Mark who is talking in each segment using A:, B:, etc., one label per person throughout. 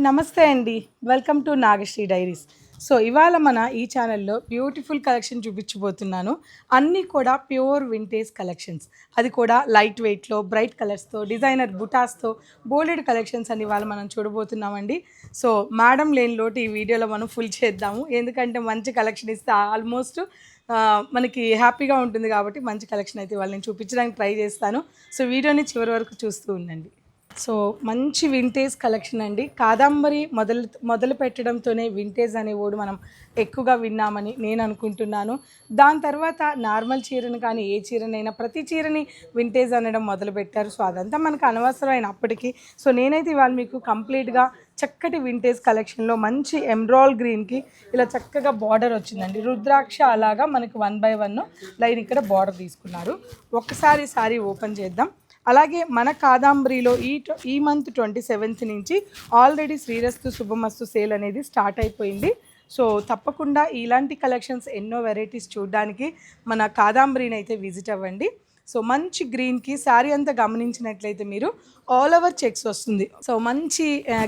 A: నమస్తే అండి. Welcome to Nagasri diaries so ఇవాళ మన ఈ ఛానల్లో బ్యూటిఫుల్ కలెక్షన్ చూపించబోతున్నాను. అన్నీ కూడా ప్యూర్ వింటేజ్ కలెక్షన్స్ అది కూడా లైట్ వెయిట్లో బ్రైట్ కలర్స్తో డిజైనర్ బుటాస్తో బోల్డెడ్ కలెక్షన్స్ అని ఇవాళ మనం చూడబోతున్నామండి. సో మేడం లేని లోటు ఈ వీడియోలో మనం ఫుల్ చేద్దాము. ఎందుకంటే మంచి కలెక్షన్ ఇస్తే ఆల్మోస్ట్ మనకి హ్యాపీగా ఉంటుంది కాబట్టి మంచి కలెక్షన్ అయితే ఇవాళ నేను చూపించడానికి ట్రై చేస్తాను. సో వీడియోని చివరి వరకు చూస్తూ ఉండండి. సో మంచి వింటేజ్ కలెక్షన్ అండి. కాదంబరి మొదలు మొదలు పెట్టడంతోనే వింటేజ్ అనే ఓడు మనం ఎక్కువగా విన్నామని నేను అనుకుంటున్నాను. దాని తర్వాత నార్మల్ చీరను కానీ ఏ చీరనైనా ప్రతి చీరని వింటేజ్ అనడం మొదలుపెట్టారు సో అదంతా మనకు అనవసరమైనప్పటికీ సో నేనైతే ఇవాళ మీకు కంప్లీట్గా చక్కటి వింటేజ్ కలెక్షన్లో మంచి ఎమ్రాల్ గ్రీన్కి ఇలా చక్కగా బార్డర్ వచ్చిందండి. రుద్రాక్ష అలాగా మనకి వన్ బై వన్ లైన్ ఇక్కడ బార్డర్ తీసుకున్నారు. ఒకసారి సారీ ఓపెన్ చేద్దాం. అలాగే మన కాదాంబరిలో ఈ ఈ మంత్ ట్వంటీ సెవెంత్ నుంచి ఆల్రెడీ శ్రీరస్తు శుభమస్తు సేల్ అనేది స్టార్ట్ అయిపోయింది. సో తప్పకుండా ఇలాంటి కలెక్షన్స్ ఎన్నో వెరైటీస్ చూడడానికి మన కాదాంబరిని అయితే విజిట్ అవ్వండి. సో మంచి గ్రీన్కి శారీ అంతా గమనించినట్లయితే మీరు ఆల్ ఓవర్ చెక్స్ వస్తుంది. సో మంచి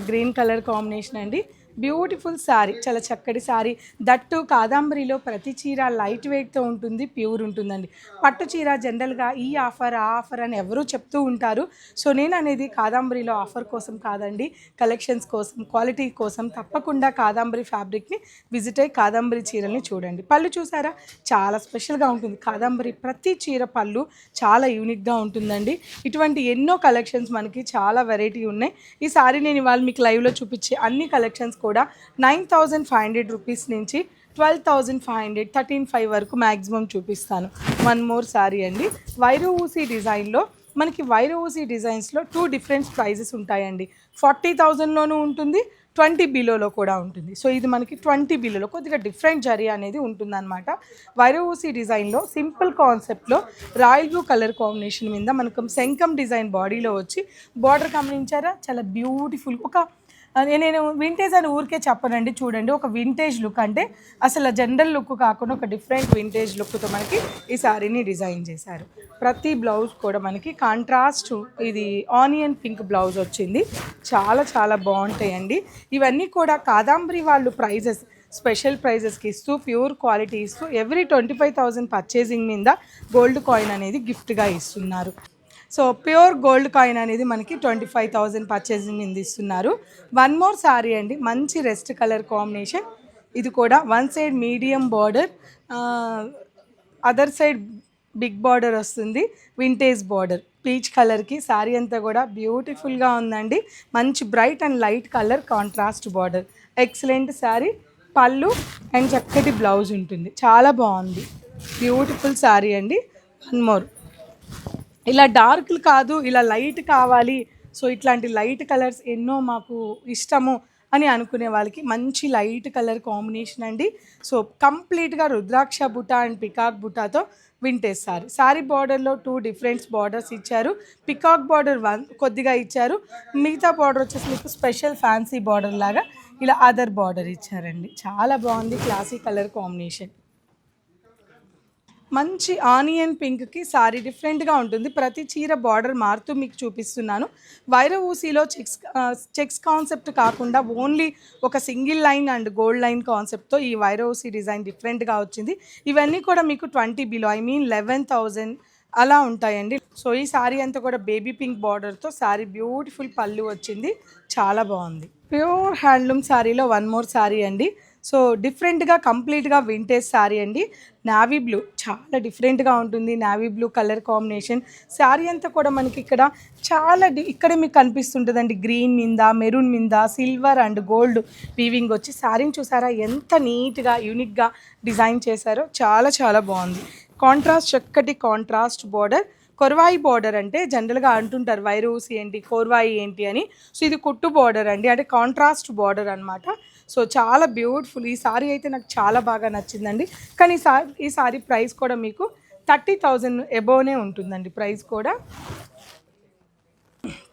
A: గ్రీన్ కలర్ కాంబినేషన్ అండి. బ్యూటిఫుల్ శారీ చాలా చక్కటి శారీ దట్టు కాదాంబరిలో ప్రతి చీర లైట్ వెయిట్తో ఉంటుంది ప్యూర్ ఉంటుందండి. పట్టు చీర జనరల్గా ఈ ఆఫర్ ఆ ఆఫర్ అని ఎవరూ చెప్తూ ఉంటారు. సో నేను అనేది కాదాంబరిలో ఆఫర్ కోసం కాదండి కలెక్షన్స్ కోసం క్వాలిటీ కోసం తప్పకుండా కాదాంబరి ఫ్యాబ్రిక్ని విజిట్ అయ్యి కాదాంబరి చీరల్ని చూడండి. పళ్ళు చూసారా? చాలా స్పెషల్గా ఉంటుంది. కాదాంబరి ప్రతి చీర పళ్ళు చాలా యూనిక్గా ఉంటుందండి. ఇటువంటి ఎన్నో కలెక్షన్స్ మనకి చాలా వెరైటీ ఉన్నాయి. ఈ సారీ నేను ఇవాళ మీకు లైవ్లో చూపించే అన్ని కలెక్షన్స్ కూడా nine thousand five hundred rupees నుంచి twelve thousand five hundred thirteen five వరకు మ్యాక్సిమం చూపిస్తాను. వన్ మోర్ సారీ అండి. వైరు ఊసీ డిజైన్లో మనకి వైరు ఊసీ డిజైన్స్లో టూ డిఫరెంట్ ప్రైజెస్ ఉంటాయండి. ఫార్టీ థౌజండ్లోనూ ఉంటుంది ట్వంటీ బిలోలో కూడా ఉంటుంది. సో ఇది మనకి ట్వంటీ బిలోలో కొద్దిగా డిఫరెంట్ జరీ అనేది ఉంటుందన్నమాట. వైరవూసి డిజైన్లో సింపుల్ కాన్సెప్ట్లో రాయల్ బ్లూ కలర్ కాంబినేషన్ మీద మనకు శంఖం డిజైన్ బాడీలో వచ్చి బార్డర్ గమనించారా? చాలా బ్యూటిఫుల్. ఒక నేను వింటేజ్ అని ఊరికే చెప్పనండి చూడండి. ఒక వింటేజ్ లుక్ అంటే అసలు జనరల్ లుక్ కాకుండా ఒక డిఫరెంట్ వింటేజ్ లుక్తో మనకి ఈ శారీని డిజైన్ చేశారు. ప్రతి బ్లౌజ్ కూడా మనకి కాంట్రాస్ట్ ఇది ఆనియన్ పింక్ బ్లౌజ్ వచ్చింది. చాలా చాలా బాగుంటాయండి. ఇవన్నీ కూడా కాదాంబరి వాళ్ళు ప్రైజెస్ స్పెషల్ ప్రైజెస్కి ఇస్తూ ప్యూర్ క్వాలిటీ ఇస్తూ every twenty five thousand purchasing మీద గోల్డ్ కాయిన్ అనేది గిఫ్ట్గా ఇస్తున్నారు. సో ప్యూర్ గోల్డ్ కాయిన్ అనేది మనకి ట్వంటీ ఫైవ్ థౌజండ్ పర్చేసింగ్ మీద ఇస్తున్నారు వన్ మోర్ సారీ అండి. మంచి రెస్ట్ కలర్ కాంబినేషన్ ఇది కూడా one side medium border other side big border వస్తుంది. వింటేజ్ బార్డర్ పీచ్ కలర్కి శారీ అంతా కూడా బ్యూటిఫుల్గా ఉందండి. మంచి bright and light colour contrast border excellent sari పళ్ళు అండ్ చక్కటి బ్లౌజ్ ఉంటుంది. చాలా బాగుంది. బ్యూటిఫుల్ శారీ అండి. వన్ మోర్ ఇలా డార్క్లు కాదు ఇలా లైట్ కావాలి. సో ఇట్లాంటి లైట్ కలర్స్ ఎన్నో మాకు ఇష్టము అని అనుకునే వాళ్ళకి మంచి లైట్ కలర్ కాంబినేషన్ అండి. సో కంప్లీట్గా రుద్రాక్ష బుట్ట అండ్ పికాక్ బుటాతో వింటేజ్ సారీ సారీ బార్డర్లో టూ డిఫరెంట్ బార్డర్స్ ఇచ్చారు. పికాక్ బార్డర్ వన్ కొద్దిగా ఇచ్చారు. మిగతా బార్డర్ వచ్చేసి మీకు స్పెషల్ ఫ్యాన్సీ బార్డర్ లాగా ఇలా అదర్ బార్డర్ ఇచ్చారండి. చాలా బాగుంది క్లాసీ కలర్ కాంబినేషన్. మంచి ఆనియన్ పింక్కి సారీ డిఫరెంట్గా ఉంటుంది. ప్రతి చీర బార్డర్ మారుతూ మీకు చూపిస్తున్నాను. వైర ఊసీలో చెక్స్ చెక్స్ కాన్సెప్ట్ కాకుండా ఓన్లీ ఒక single line and gold line కాన్సెప్ట్తో ఈ వైర ఊసీ డిజైన్ డిఫరెంట్గా వచ్చింది. ఇవన్నీ కూడా మీకు twenty below I mean eleven thousand అలా ఉంటాయండి. సో ఈ శారీ అంతా కూడా బేబీ పింక్ బార్డర్తో సారీ బ్యూటిఫుల్ పళ్ళు వచ్చింది. చాలా బాగుంది. ప్యూర్ హ్యాండ్లూమ్ శారీలో వన్ మోర్ శారీ అండి. సో డిఫరెంట్గా కంప్లీట్గా వింటేజ్ శారీ అండి. నావీ బ్లూ చాలా డిఫరెంట్గా ఉంటుంది. Navy blue colour combination. Sari అంతా కూడా మనకి ఇక్కడ చాలా డి ఇక్కడే మీకు కనిపిస్తుంటుందండి. గ్రీన్ మీద మెరూన్ మీద సిల్వర్ అండ్ గోల్డ్ వీవింగ్ వచ్చి శారీని చూసారా? ఎంత నీట్గా యూనిక్గా డిజైన్ చేశారో చాలా చాలా బాగుంది. కాంట్రాస్ట్ చక్కటి కాంట్రాస్ట్ బార్డర్. కొరవాయి బార్డర్ అంటే జనరల్గా అంటుంటారు వైరూస్ ఏంటి కోర్వాయి ఏంటి అని. సో ఇది కుట్టు బార్డర్ అండి. అంటే కాంట్రాస్ట్ బార్డర్ అనమాట సో చాలా బ్యూటిఫుల్ ఈ సారీ అయితే నాకు చాలా బాగా నచ్చిందండి. కానీ ఈ సారీ ఈ సారీ ప్రైస్ కూడా మీకు థర్టీ థౌజండ్ ఎబోనే ఉంటుందండి ప్రైస్ కూడా.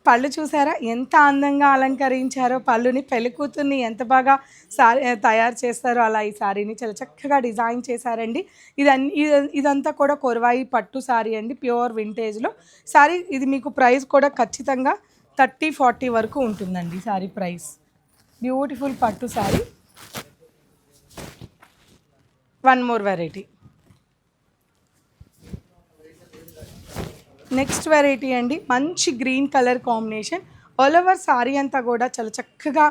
A: పళ్ళు చూసారా? ఎంత అందంగా అలంకరించారో పళ్ళుని. పెళ్ళికూతుర్ని ఎంత బాగా సారీ తయారు చేస్తారో అలా ఈ సారీని చాలా చక్కగా డిజైన్ చేశారండి. ఇదన్నీ ఇది- ఇదంతా కూడా కొరవాయి పట్టు సారీ అండి ప్యూర్ వింటేజ్లో సారీ ఇది మీకు ప్రైస్ కూడా ఖచ్చితంగా థర్టీ ఫార్టీ వరకు ఉంటుందండి ఈ సారీ ప్రైస్ బ్యూటిఫుల్ పట్టు sari. One more variety next variety అండి మంచి green colour combination all over sari అంతా కూడా చాలా చక్కగా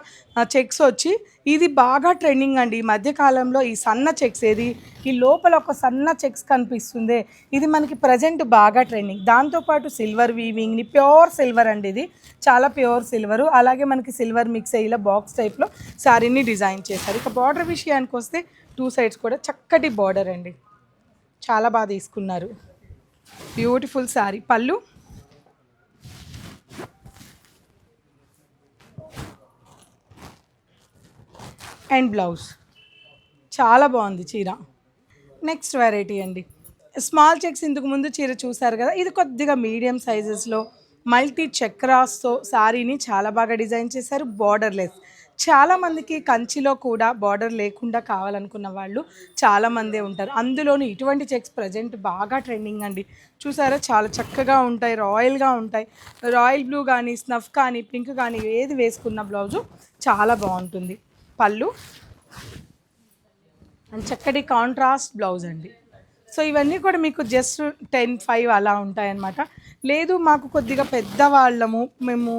A: చెక్స్ వచ్చి ఇది బాగా ట్రెండింగ్ అండి. ఈ మధ్యకాలంలో ఈ సన్న చెక్స్ ఏది ఈ లోపల ఒక సన్న చెక్స్ కనిపిస్తుంది ఇది మనకి ప్రజెంట్ బాగా ట్రెండింగ్. దాంతోపాటు సిల్వర్ వీవింగ్ని ప్యూర్ సిల్వర్ అండి ఇది. చాలా ప్యూర్ సిల్వరు. అలాగే మనకి సిల్వర్ మిక్స్ అయ్యేలా బాక్స్ టైప్లో శారీని డిజైన్ చేశారు. ఇక బార్డర్ విషయానికి వస్తే టూ సైడ్స్ కూడా చక్కటి బార్డర్ అండి. చాలా బాగా తీసుకున్నారు. బ్యూటిఫుల్ శారీ పళ్ళు అండ్ బ్లౌజ్. చాలా బాగుంది చీర. నెక్స్ట్ వెరైటీ అండి. స్మాల్ చెక్స్ ఇందుకు ముందు చీర చూసారు కదా? ఇది కొద్దిగా మీడియం సైజెస్లో మల్టీ చక్రాస్తో శారీని చాలా బాగా డిజైన్ చేశారు. బార్డర్లెస్ చాలామందికి కంచిలో కూడా బార్డర్ లేకుండా కావాలనుకున్న వాళ్ళు చాలామందే ఉంటారు. అందులోనూ ఇటువంటి చెక్స్ ప్రజెంట్ బాగా ట్రెండింగ్ అండి. చూసారా? చాలా చక్కగా ఉంటాయి. రాయల్గా ఉంటాయి. రాయల్ బ్లూ కానీ స్నఫ్ కానీ పింక్ కానీ ఏది వేసుకున్న బ్లౌజు చాలా బాగుంటుంది. పళ్ళు. అండ్ చక్కటి కాంట్రాస్ట్ బ్లౌజ్ అండి. సో ఇవన్నీ కూడా మీకు జస్ట్ టెన్ ఫైవ్ అలా ఉంటాయన్నమాట. లేదు మాకు కొద్దిగా పెద్దవాళ్ళము మేము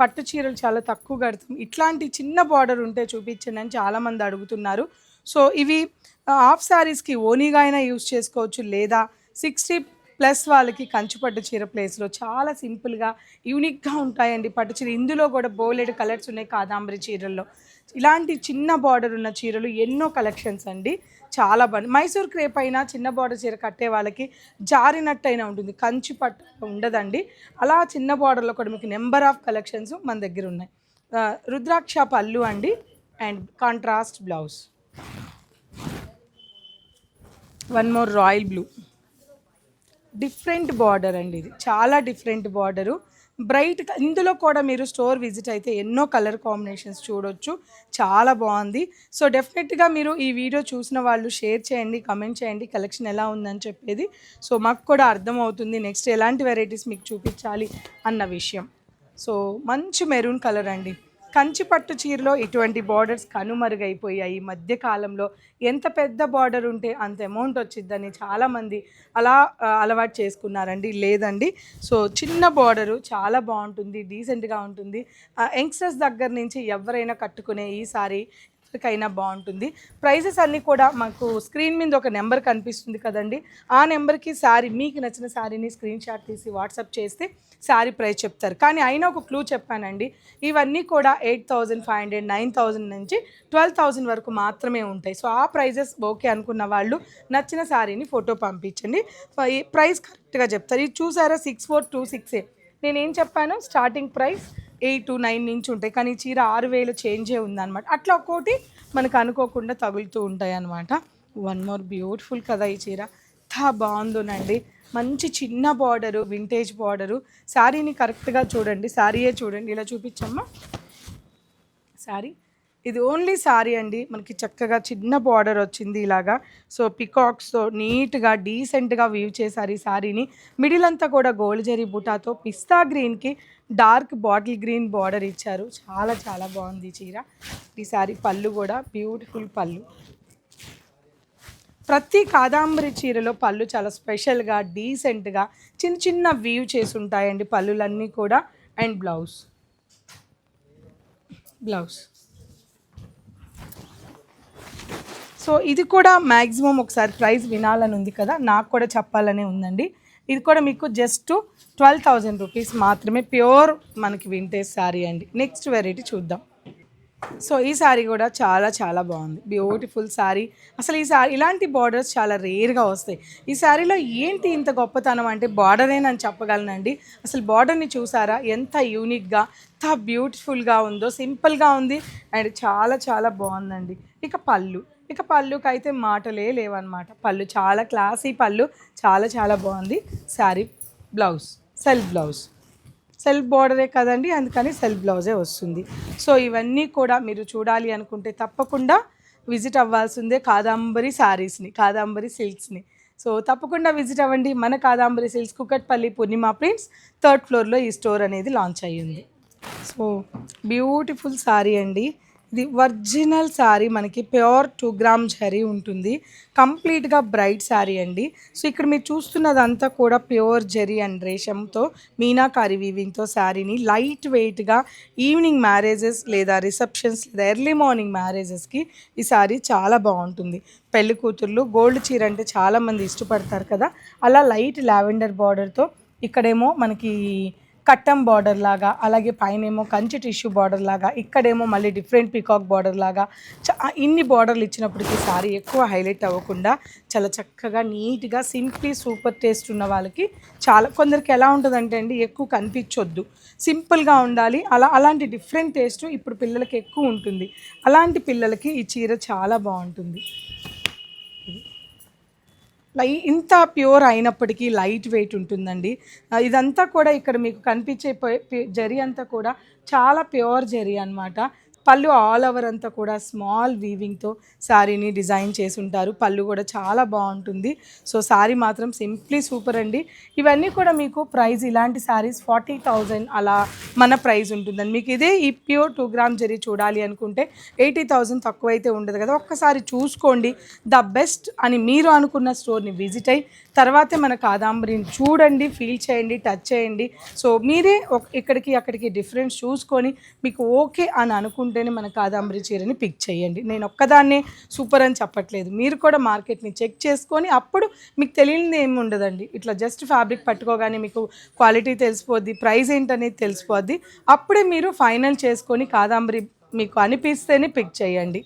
A: పట్టు చీరలు చాలా తక్కువ కడతాం. ఇట్లాంటి చిన్న బార్డర్ ఉంటే చూపించండి అని చాలామంది అడుగుతున్నారు. సో ఇవి హాఫ్ శారీస్కి ఓనీగా అయినా యూస్ చేసుకోవచ్చు లేదా సిక్స్టీ ప్లస్ వాళ్ళకి కంచు పట్టు చీర ప్లేస్లో చాలా సింపుల్గా యూనిక్గా ఉంటాయండి పట్టు చీర ఇందులో కూడా బోలెడ్ కలర్స్ ఉన్నాయి కాదాంబరి చీరల్లో. ఇలాంటి చిన్న బార్డర్ ఉన్న చీరలు ఎన్నో కలెక్షన్స్ అండి. చాలా బాగుంది మైసూర్ క్రేప్ అయినా చిన్న బార్డర్ చీర కట్టే వాళ్ళకి జారినట్టయినా ఉంటుంది. కంచి పట్టు ఉండదండి. అలా చిన్న బార్డర్లో కూడా మీకు నెంబర్ ఆఫ్ కలెక్షన్స్ మన దగ్గర ఉన్నాయి. రుద్రాక్ష పళ్ళు అండి. And contrast blouse one more royal blue different border అండి ఇది. చాలా డిఫరెంట్ బార్డరు బ్రైట్ ఇందులో కూడా మీరు స్టోర్ విజిట్ అయితే ఎన్నో కలర్ కాంబినేషన్స్ చూడొచ్చు. చాలా బాగుంది. సో డెఫినెట్గా మీరు ఈ వీడియో చూసిన వాళ్ళు షేర్ చేయండి కమెంట్ చేయండి కలెక్షన్ ఎలా ఉందని చెప్పేది. సో మాకు కూడా అర్థమవుతుంది నెక్స్ట్ ఎలాంటి వెరైటీస్ మీకు చూపించాలి అన్న విషయం. సో మంచి మెరూన్ కలర్ అండి. కంచి పట్టు చీరలో ఇటువంటి బార్డర్స్ కనుమరుగైపోయాయి. ఈ మధ్య కాలంలో ఎంత పెద్ద బార్డర్ ఉంటే అంత అమౌంట్ వచ్చిద్దని చాలామంది అలా అలవాటు చేసుకున్నారండి. లేదండి. సో చిన్న బార్డరు చాలా బాగుంటుంది డీసెంట్గా ఉంటుంది. యంగ్స్టర్స్ దగ్గర నుంచి ఎవరైనా కట్టుకునే ఈ సారీ ఎవరికైనా బాగుంటుంది. ప్రైజెస్ అన్నీ కూడా మాకు స్క్రీన్ మీద ఒక నెంబర్ కనిపిస్తుంది కదండి. ఆ నెంబర్కి శారీ మీకు నచ్చిన శారీని స్క్రీన్ షాట్ తీసి వాట్సాప్ చేస్తే శారీ ప్రైస్ చెప్తారు. కానీ అయినా ఒక క్లూ చెప్పానండి. ఇవన్నీ కూడా eight thousand five hundred nine thousand నుంచి ట్వెల్వ్ థౌజండ్ వరకు మాత్రమే ఉంటాయి. సో ఆ ప్రైజెస్ ఓకే అనుకున్న వాళ్ళు నచ్చిన శారీని ఫోటో పంపించండి. ప్రైస్ కరెక్ట్గా చెప్తారు. ఇది చూసారా? సిక్స్ ఫోర్ టూ సిక్సే నేనేం చెప్పాను? Starting price eight to nine నుంచి ఉంటాయి. కానీ ఈ చీర ఆరు వేలు చేంజే ఉందన్నమాట. అట్లా ఒక్కోటి మనకు అనుకోకుండా తగులుతూ ఉంటాయి అనమాట వన్ మోర్ బ్యూటిఫుల్ కదా ఈ చీర. ఎంత బాగుందోనండి. మంచి చిన్న బార్డరు వింటేజ్ బార్డరు శారీని కరెక్ట్గా చూడండి. శారీయే చూడండి. ఇలా చూపించమ్మా. శారీ ఇది ఓన్లీ సారీ అండి. మనకి చక్కగా చిన్న బార్డర్ వచ్చింది ఇలాగా. సో పికాక్స్తో నీట్గా డీసెంట్గా వీవ్ చేశారు ఈ సారీని. మిడిల్ అంతా కూడా గోల్డ్ జరీ బుటాతో పిస్తా గ్రీన్కి డార్క్ బాటిల్ గ్రీన్ బార్డర్ ఇచ్చారు. చాలా చాలా బాగుంది చీర. ఈ సారీ పళ్ళు కూడా బ్యూటిఫుల్ పళ్ళు. ప్రతి కాదాంబరి చీరలో పళ్ళు చాలా స్పెషల్గా డీసెంట్గా చిన్న చిన్న వీవ్ చేసి ఉంటాయండి పళ్ళులన్నీ కూడా. అండ్ బ్లౌజ్ బ్లౌజ్ సో ఇది కూడా మ్యాక్సిమం ఒకసారి ప్రైస్ వినాలని ఉంది కదా నాకు కూడా చెప్పాలనే ఉందండి. ఇది కూడా మీకు జస్ట్ ట్వెల్వ్ థౌజండ్ రూపీస్ మాత్రమే ప్యూర్ మనకి వింటేజ్ శారీ అండి. నెక్స్ట్ వెరైటీ చూద్దాం. సో ఈ శారీ కూడా చాలా చాలా బాగుంది. బ్యూటిఫుల్ శారీ. అసలు ఈ శారీ ఇలాంటి బార్డర్స్ చాలా రేర్గా వస్తాయి. ఈ శారీలో ఏంటి ఇంత గొప్పతనం అంటే బార్డరే నేను చెప్పగలనండి. అసలు బార్డర్ని చూసారా? ఎంత యూనిక్గా ఎంత బ్యూటిఫుల్గా ఉందో సింపుల్గా ఉంది. అండ్ చాలా చాలా బాగుందండి. ఇక పళ్ళు. ఇక పళ్ళుకి అయితే మాటలే లేవన్నమాట. పళ్ళు చాలా క్లాసీ పళ్ళు చాలా చాలా బాగుంది. Sari blouse self blouse. Self బార్డరే కదండి అందుకని సెల్ఫ్ బ్లౌజే వస్తుంది. సో ఇవన్నీ కూడా మీరు చూడాలి అనుకుంటే తప్పకుండా విజిట్ అవ్వాల్సిందే కాదాంబరి శారీస్ని కాదాంబరి సిల్క్స్ని. సో తప్పకుండా విజిట్ అవ్వండి. మన Kadambari silks Kukatpally Purnima prints third ఫ్లోర్లో ఈ స్టోర్ అనేది లాంచ్ అయ్యింది. సో బ్యూటిఫుల్ శారీ అండి. ఇది ఒరిజినల్ శారీ మనకి ప్యూర్ టూ గ్రామ్ జరీ ఉంటుంది. కంప్లీట్గా బ్రైట్ శారీ అండి. సో ఇక్కడ మీరు చూస్తున్నదంతా కూడా ప్యూర్ జరీ అండ్ రేషంతో మీనాకారి వీవింగ్తో శారీని లైట్ వెయిట్గా ఈవినింగ్ మ్యారేజెస్ లేదా రిసెప్షన్స్ లేదా ఎర్లీ మార్నింగ్ మ్యారేజెస్కి ఈ శారీ చాలా బాగుంటుంది. పెళ్ళి కూతుర్లు గోల్డ్ చీర అంటే చాలామంది ఇష్టపడతారు కదా. అలా లైట్ లావెండర్ బార్డర్తో ఇక్కడేమో మనకి కట్టం బార్డర్ లాగా అలాగే పైన ఏమో కంచి టిష్యూ బార్డర్ లాగా ఇక్కడేమో మళ్ళీ డిఫరెంట్ పీకాక్ బార్డర్ లాగా ఇన్ని బార్డర్లు ఇచ్చినప్పటికీ సారీ ఎక్కువ హైలైట్ అవ్వకుండా చాలా చక్కగా నీట్గా సింప్లీ సూపర్ టేస్ట్ ఉన్న వాళ్ళకి చాలా కొందరికి ఎలా ఉంటుందంటే అండి ఎక్కువ కనిపించొద్దు. సింపుల్గా ఉండాలి. అలా అలాంటి డిఫరెంట్ టేస్ట్ ఇప్పుడు పిల్లలకి ఎక్కువ ఉంటుంది. అలాంటి పిల్లలకి ఈ చీర చాలా బాగుంటుంది. లై ఇంత ప్యూర్ అయినప్పటికీ లైట్ వెయిట్ ఉంటుందండి. ఇదంతా కూడా ఇక్కడ మీకు కనిపించే ప- జరీ అంతా కూడా చాలా ప్యూర్ జరీ అన్నమాట. పళ్ళు ఆల్ ఓవర్ అంతా కూడా స్మాల్ వీవింగ్తో శారీని డిజైన్ చేసి ఉంటారు పళ్ళు కూడా చాలా బాగుంటుంది. సో శారీ మాత్రం సింప్లీ సూపర్ అండి. ఇవన్నీ కూడా మీకు ప్రైస్ ఇలాంటి శారీస్ ఫార్టీ థౌజండ్ అలా మన ప్రైస్ ఉంటుందండి. మీకు ఇదే ఈ ప్యూర్ టూ గ్రామ్ జరీ చూడాలి అనుకుంటే ఎయిటీ థౌజండ్ తక్కువ అయితే ఉండదు కదా. ఒక్కసారి చూసుకోండి. ద బెస్ట్ అని మీరు అనుకున్న స్టోర్ని విజిట్ అయ్యి తర్వాతే మన కాదాంబరిని చూడండి ఫీల్ చేయండి టచ్ చేయండి. సో మీరే ఇక్కడికి అక్కడికి డిఫరెన్స్ చూసుకొని మీకు ఓకే అని ఉంటేనే మన కాదాంబరి చీరని పిక్ చేయండి. నేను ఒక్కదాన్నే సూపర్ అని చెప్పట్లేదు. మీరు కూడా మార్కెట్ని చెక్ చేసుకొని అప్పుడు మీకు తెలియనిది ఏమి ఉండదండి. ఇట్లా జస్ట్ ఫ్యాబ్రిక్ పట్టుకోగానే మీకు క్వాలిటీ తెలిసిపోద్ది ప్రైస్ ఏంటనేది తెలిసిపోద్ది. అప్పుడే మీరు ఫైనల్ చేసుకొని కాదాంబరి మీకు అనిపిస్తేనే పిక్ చేయండి.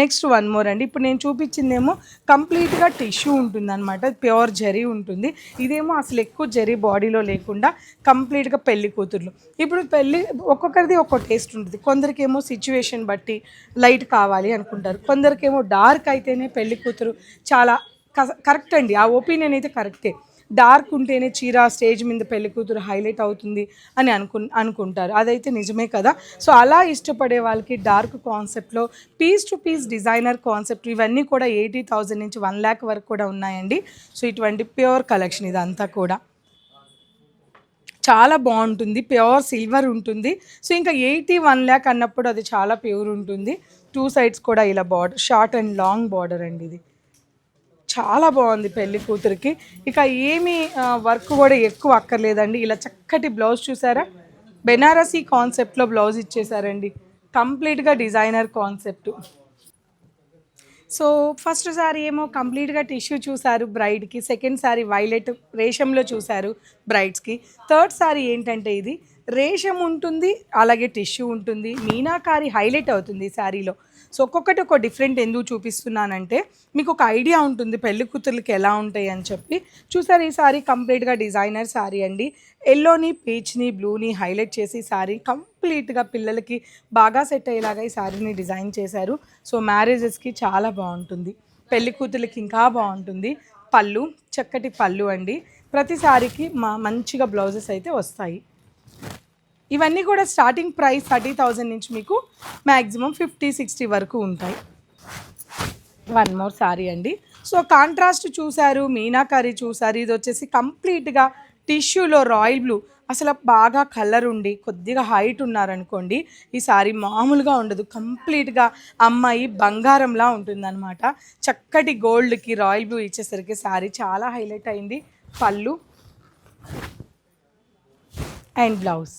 A: నెక్స్ట్ వన్ మోర్ అండి. ఇప్పుడు నేను చూపించిందేమో కంప్లీట్గా టిష్యూ ఉంటుంది అనమాట ప్యూర్ జరీ ఉంటుంది. ఇదేమో అసలు ఎక్కువ జరీ బాడీలో లేకుండా కంప్లీట్గా పెళ్ళి కూతుర్లు. ఇప్పుడు పెళ్ళి ఒక్కొక్కరిది ఒక్కో టేస్ట్ ఉంటుంది. కొందరికేమో సిచ్యువేషన్ బట్టి లైట్ కావాలి అనుకుంటారు. కొందరికేమో డార్క్ అయితేనే పెళ్ళి కూతురు చాలా కరెక్ట్ అండి. ఆ ఒపీనియన్ అయితే కరెక్టే డార్క్ ఉంటేనే చీర స్టేజ్ మీద పెళ్ళి కూతురు హైలైట్ అవుతుంది అని అనుకు అనుకుంటారు. అదైతే నిజమే కదా. సో అలా ఇష్టపడే వాళ్ళకి డార్క్ కాన్సెప్ట్లో piece two piece designer concept ఇవన్నీ కూడా ఎయిటీ థౌజండ్ నుంచి వన్ ల్యాక్ వరకు కూడా ఉన్నాయండి. సో ఇటువంటి ప్యూర్ కలెక్షన్ ఇదంతా కూడా. చాలా బాగుంటుంది. ప్యూర్ సిల్వర్ ఉంటుంది. సో ఇంకా ఎయిటీ వన్ ల్యాక్ అన్నప్పుడు అది చాలా ప్యూర్ ఉంటుంది. టూ సైడ్స్ కూడా ఇలా border short and long border అండి ఇది. చాలా బాగుంది పెళ్ళి కూతురికి. ఇక ఏమి వర్క్ కూడా ఎక్కువ అక్కర్లేదండి. ఇలా చక్కటి బ్లౌజ్ చూసారా? బెనారసీ కాన్సెప్ట్లో బ్లౌజ్ ఇచ్చేసారండి. కంప్లీట్గా designer concept. So first sari ఏమో కంప్లీట్గా టిష్యూ చూసారు బ్రైడ్కి. సెకండ్ సారీ వైలెట్ రేషంలో చూసారు బ్రైడ్స్కి. థర్డ్ సారీ ఏంటంటే ఇది రేషం ఉంటుంది అలాగే టిష్యూ ఉంటుంది. మీనాకారి హైలైట్ అవుతుంది శారీలో సో ఒక్కొక్కటి ఒక డిఫరెంట్ ఎందుకు చూపిస్తున్నానంటే మీకు ఒక ఐడియా ఉంటుంది పెళ్ళి కూతుర్లకి ఎలా ఉంటాయి అని చెప్పి. చూసారు ఈ సారీ? కంప్లీట్గా డిజైనర్ శారీ అండి. ఎల్లోని పీచ్ని బ్లూని హైలైట్ చేసి సారీ కంప్లీట్గా పిల్లలకి బాగా సెట్ అయ్యేలాగా ఈ శారీని డిజైన్ చేశారు. సో మ్యారేజెస్కి చాలా బాగుంటుంది. పెళ్ళి కూతుర్లకి ఇంకా బాగుంటుంది. పళ్ళు చక్కటి పళ్ళు అండి. ప్రతి సారీకి మా మంచిగా బ్లౌజెస్ అయితే వస్తాయి. ఇవన్నీ కూడా స్టార్టింగ్ ప్రైస్ థర్టీ థౌజండ్ నుంచి మీకు మ్యాక్సిమం ఫిఫ్టీ సిక్స్టీ వరకు ఉంటాయి. వన్ మోర్ సారీ అండి. సో కాంట్రాస్ట్ చూశారు మీనాకారి చూశారు. ఇది వచ్చేసి కంప్లీట్గా టిష్యూలో రాయల్ బ్లూ అసలు బాగా కలర్ ఉండి కొద్దిగా హైట్ ఉన్నారనుకోండి ఈ సారీ మామూలుగా ఉండదు. కంప్లీట్గా అమ్మాయి బంగారంలా ఉంటుందన్నమాట. చక్కటి గోల్డ్కి రాయల్ బ్లూ ఇచ్చేసరికి సారీ చాలా హైలైట్ అయింది. పళ్ళు అండ్ బ్లౌజ్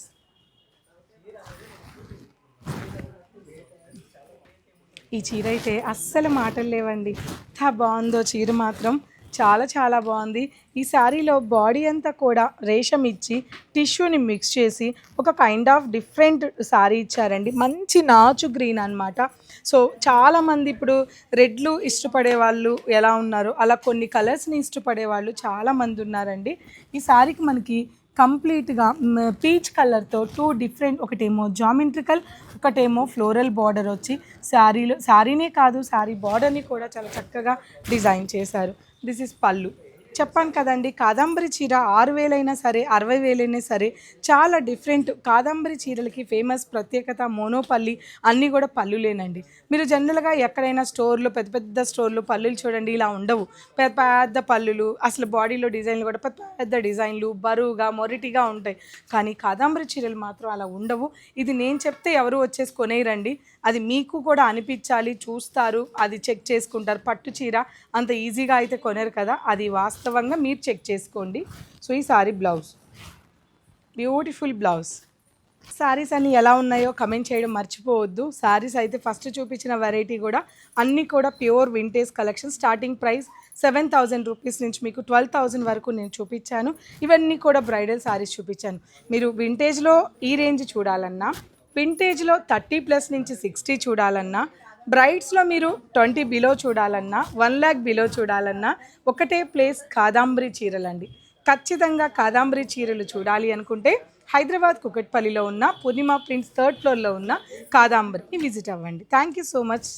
A: ఈ చీర అయితే అస్సలు మాటలు లేవండి. ఎంత బాగుందో చీర మాత్రం. చాలా చాలా బాగుంది. ఈ శారీలో బాడీ అంతా కూడా రేషం ఇచ్చి టిష్యూని మిక్స్ చేసి ఒక కైండ్ ఆఫ్ డిఫరెంట్ శారీ ఇచ్చారండి. మంచి నాచు గ్రీన్ అనమాట సో చాలామంది ఇప్పుడు రెడ్లు ఇష్టపడే వాళ్ళు ఎలా ఉన్నారు అలా కొన్ని కలర్స్ని ఇష్టపడే వాళ్ళు చాలామంది ఉన్నారండి. ఈ శారీకి మనకి కంప్లీట్గా పీచ్ కలర్తో టూ డిఫరెంట్ ఒకటేమో జామెట్రికల్ ఒకటేమో ఫ్లోరల్ బార్డర్ వచ్చి శారీలో శారీనే కాదు శారీ బార్డర్ని కూడా చాలా చక్కగా డిజైన్ చేశారు. దిస్ ఇస్ పళ్ళు. చెప్పాను కదండి కాదంబరి చీర ఆరు వేలైనా సరే అరవై వేలైనా సరే చాలా డిఫరెంట్. కాదంబరి చీరలకి ఫేమస్ ప్రత్యేకత మోనోపల్లి అన్నీ కూడా పళ్ళులేనండి. మీరు జనరల్గా ఎక్కడైనా స్టోర్లు పెద్ద పెద్ద స్టోర్లు పళ్ళులు చూడండి ఇలా ఉండవు. పెద్ద పెద్ద పళ్ళులు అసలు బాడీలో డిజైన్లు కూడా పెద్ద పెద్ద డిజైన్లు బరువుగా మొరిటిగా ఉంటాయి. కానీ కాదంబరి చీరలు మాత్రం అలా ఉండవు. ఇది నేను చెప్తే ఎవరు వచ్చేసి కొనేయరండి. అది మీకు కూడా అనిపించాలి చూస్తారు అది చెక్ చేసుకుంటారు. పట్టు చీర అంత ఈజీగా అయితే కొనరు కదా అది వాస్తవంగా మీరు చెక్ చేసుకోండి. సో ఈ sari blouse. Beautiful blouse. Saris అన్నీ ఎలా ఉన్నాయో కమెంట్ చేయడం మర్చిపోవద్దు. శారీస్ అయితే ఫస్ట్ చూపించిన వెరైటీ కూడా అన్నీ కూడా pure vintage collection starting price seven thousand rupees నుంచి మీకు ట్వెల్వ్ థౌజండ్ వరకు నేను చూపించాను. ఇవన్నీ కూడా బ్రైడల్ శారీస్ చూపించాను. మీరు వింటేజ్లో ఈ రేంజ్ చూడాలన్నా వింటేజ్లో థర్టీ ప్లస్ నుంచి సిక్స్టీ చూడాలన్నా బ్రైడ్స్లో మీరు ట్వంటీ బిలో చూడాలన్నా వన్ ల్యాక్ బిలో చూడాలన్నా ఒకటే ప్లేస్ కాదాంబరి చీరలండి. ఖచ్చితంగా కాదాంబరి చీరలు చూడాలి అనుకుంటే హైదరాబాద్ కుకట్పల్లిలో ఉన్న పూర్ణిమ ప్రింట్స్ థర్డ్ ఫ్లోర్లో ఉన్న కాదాంబరిని విజిట్ అవ్వండి. Thank you so much